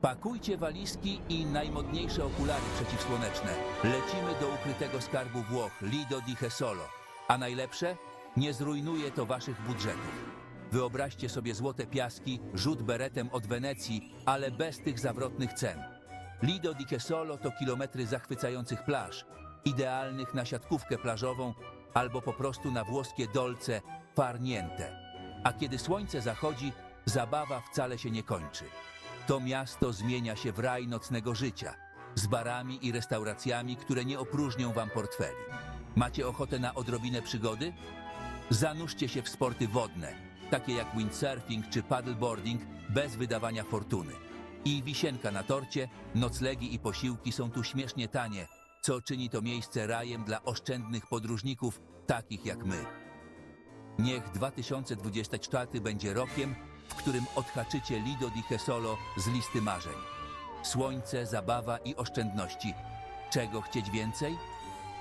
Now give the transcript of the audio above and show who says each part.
Speaker 1: Pakujcie walizki i najmodniejsze okulary przeciwsłoneczne. Lecimy do ukrytego skarbu Włoch, Lido di Jesolo. A najlepsze? Nie zrujnuje to waszych budżetów. Wyobraźcie sobie złote piaski, rzut beretem od Wenecji, ale bez tych zawrotnych cen. Lido di Jesolo to kilometry zachwycających plaż, idealnych na siatkówkę plażową albo po prostu na włoskie dolce farniente. A kiedy słońce zachodzi, zabawa wcale się nie kończy. To miasto zmienia się w raj nocnego życia, z barami i restauracjami, które nie opróżnią wam portfeli. Macie ochotę na odrobinę przygody? Zanurzcie się w sporty wodne, takie jak windsurfing czy paddleboarding, bez wydawania fortuny. I wisienka na torcie, noclegi i posiłki są tu śmiesznie tanie, co czyni to miejsce rajem dla oszczędnych podróżników, takich jak my. Niech 2024 będzie rokiem, w którym odhaczycie Lido di Jesolo z listy marzeń. Słońce, zabawa i oszczędności. Czego chcieć więcej?